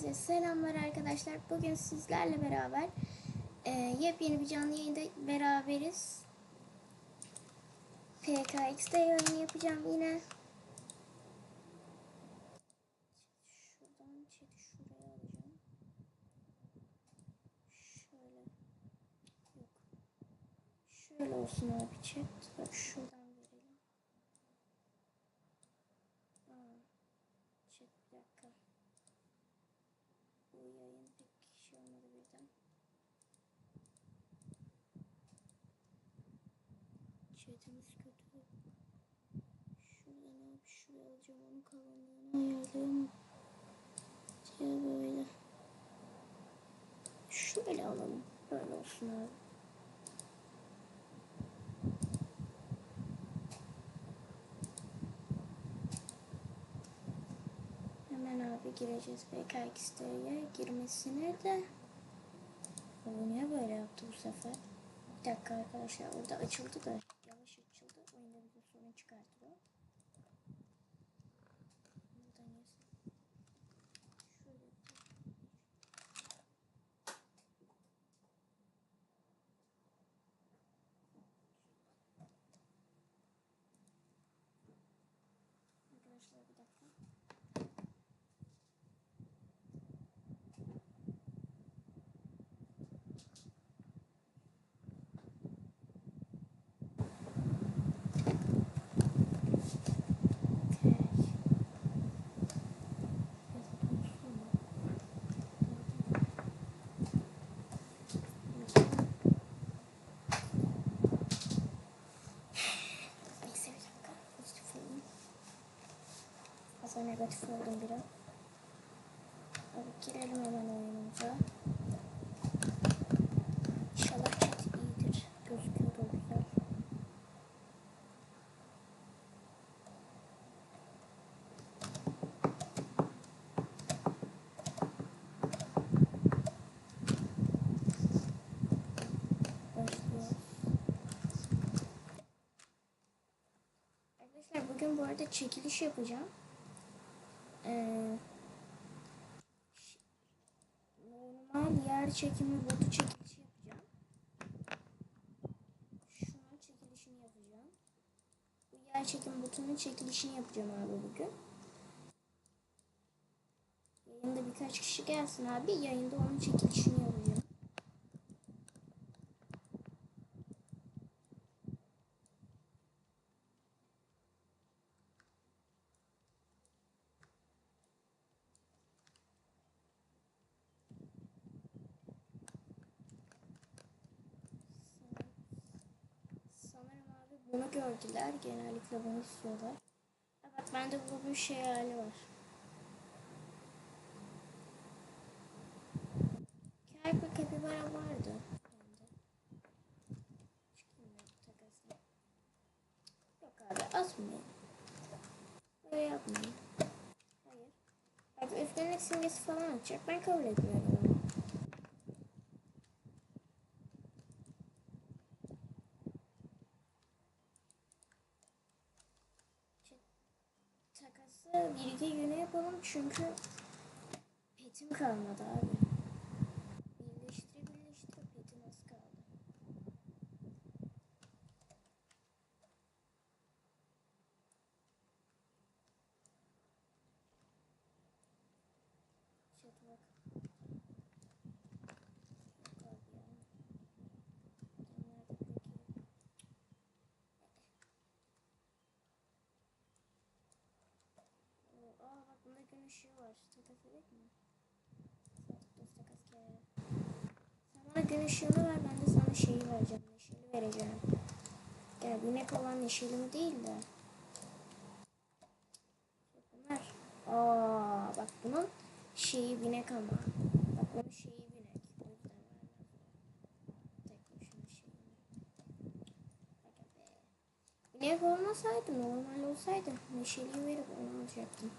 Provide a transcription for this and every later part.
Herkese selamlar arkadaşlar. Bugün sizlerle beraber e, yepyeni bir canlı yayında beraberiz. PKX'de yayın yapacağım yine. Şuradan chat'i şuraya alacağım. Şöyle. Yok. Şöyle olsun abi chat. Bak şuradan verelim. Aa, chat bir dakika. Bu yayın pek şey olmadı birden. Chatimiz kötü. Şuradan abi şuraya alacağım onun kalınlığını ayarlayayım. Diye böyle. Şöyle alalım. Böyle olsun abi. Hemen abi gireceğiz BKX'ye girmesine de. O niye böyle yaptı bu sefer? Bir dakika arkadaşlar orada açıldı da Fazla negatif oldum biraz. Hadi girelim hemen oyunumuza. İnşallah chat iyidir. Gözüküyor da güzel. Arkadaşlar bugün bu arada çekiliş yapacağım. Ee, normal yer çekimi botu çekilişi yapacağım. Şunun çekilişini yapacağım. Bu yer çekim botunun çekilişini yapacağım abi bugün. Yayında birkaç kişi gelsin abi. Yayında onun çekilişini yapacağım. Sanırım abi bunu gördüler. Genellikle bunu istiyorlar. Evet bende bu bir şey hali var. Kerpe kapibara vardı. Yok abi atmayayım. Böyle yapmayayım. Hayır. Bak öfkelik simgesi falan atacak. Ben kabul etmiyorum onu. takası bir iki güne yapalım çünkü petim kalmadı abi. Birleştire birleştire petim az kaldı. Chat bak. Yok abi ya. Nerede peki? Oo, Aa bak bunda gün ışığı var. Takas edek mi? Sadık dost takas kere. Sen bana gün ışığını ver ben de sana şeyi vereceğim. Neşeli vereceğim. Gel binek olan neşeli mi değil de. Bunlar. Aa bak bunun şeyi binek ama. Bak bunun şeyi binek. Binek olmasaydı normal olsaydı neşeliyi verip onu alacaktım.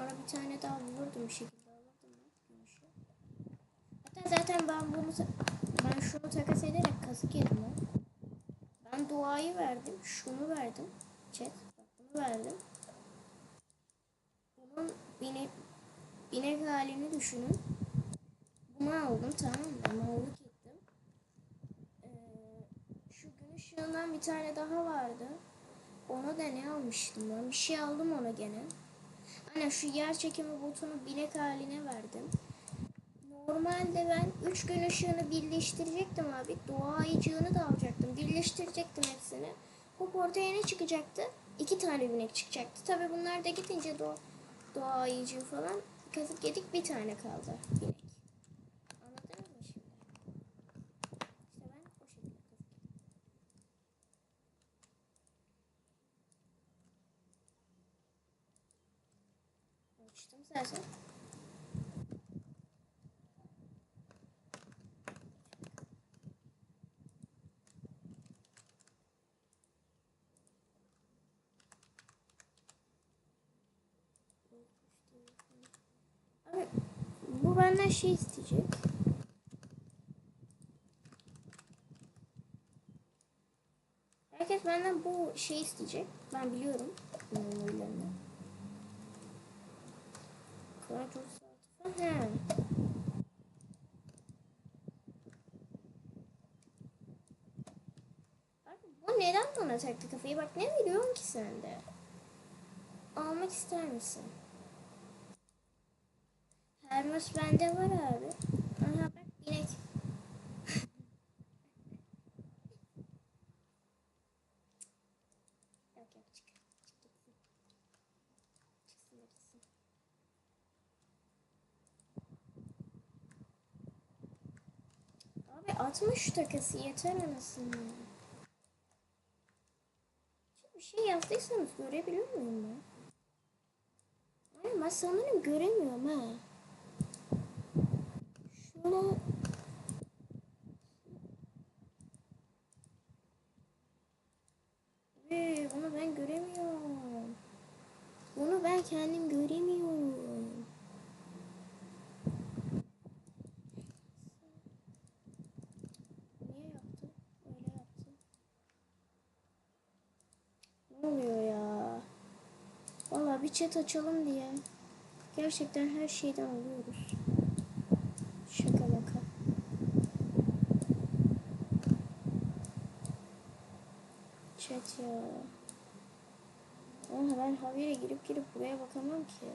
Sonra bir tane daha bulurdum bir şekilde alırdım ben gümüşü. Hatta zaten ben bunu ben şunu takas ederek kazık yedim o. Ben duayı verdim, şunu verdim. Chat, bunu verdim. Bunun beni binek halini düşünün. Bunu aldım tamam mı? Mallık ettim. Ee, şu gün ışığından bir tane daha vardı. Ona da ne almıştım ben? Bir şey aldım ona gene. Aynen şu yer çekimi botunu binek haline verdim. Normalde ben 3 gün ışığını birleştirecektim abi. Doğa ayıcığını da alacaktım. Birleştirecektim hepsini. Hop ortaya ne çıkacaktı? İki tane binek çıkacaktı. Tabi bunlar da gidince doğa, doğa ayıcığı falan kazık yedik bir tane kaldı binek. Anladınız mı şimdi? İşte ben o şekilde kazık yedim. Açtım zaten. Abi bu benden şey isteyecek. Herkes benden bu şey isteyecek. Ben biliyorum. Oylarını. Abi bu neden bana taktı kafayı? Bak ne biliyorsun ki sen de? Almak ister misin? Hermes bende var abi. Aha bak binek. yok yok çık. Çık gitsin. Çıksın da gitsin. Abi 60 takası yeter anasını. Bir şey yazdıysanız görebiliyor muyum ben? Ay ben sanırım göremiyorum ha. Şöyle Ve bunu ben göremiyorum. Bunu ben kendim göremiyorum. Niye yaptı? Öyle yaptı. Ne oluyor ya? Valla bir chat açalım diye. Gerçekten her şeyden alıyoruz. Şaka baka. Chat ya. Ama ben habire girip girip buraya bakamam ki.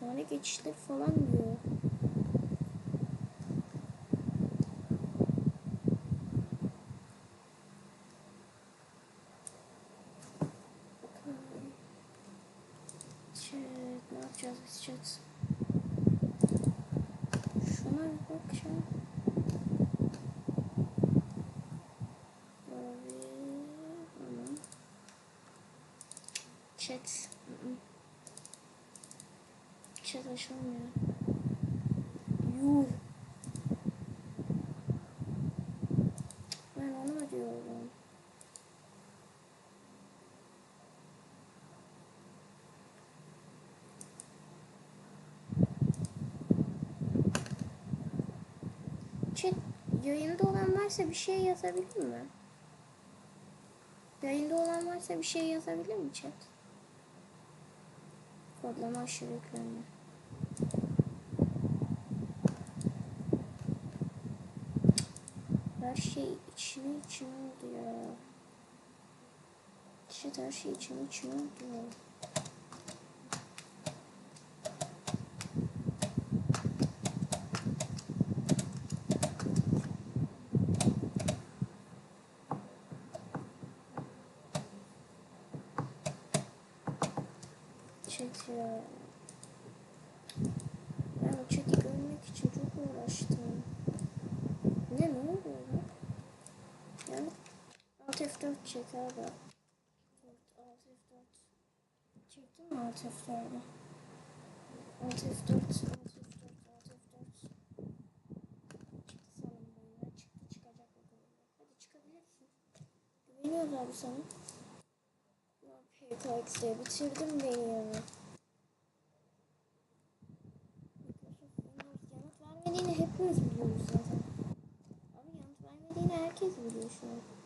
Sonra geçişler falan diyor. Bakalım. Chat ne yapacağız biz chat? Şuna bir bak şu. Mavi. Tamam. Chat. hı hı. Chat açılmıyor. Yuh. Ben onu diyorum. Chat yayında olan varsa bir şey yazabilir mi? Yayında olan varsa bir şey yazabilir mi chat? Kodlama aşırı yüklenme. Her şey içine içine oldu ya. Chat her şey içine içine oldu ya. Ben o chat'i görmek için çok uğraştım. Ne ne oluyor lan? Yani Alt F4 çek abi. Alt F4. Çektin mi Alt F4'ü? Alt F4, Alt F4, Alt F4. Çıktı sanırım boyuna. Çıktı çıkacak bakalım. Hadi çıkabilirsin. Güveniyoruz abi sana. PKX'e bitirdim Windows yanıt vermediğini hepimiz biliyoruz zaten. Abi yanıt vermediğini herkes biliyor şu an.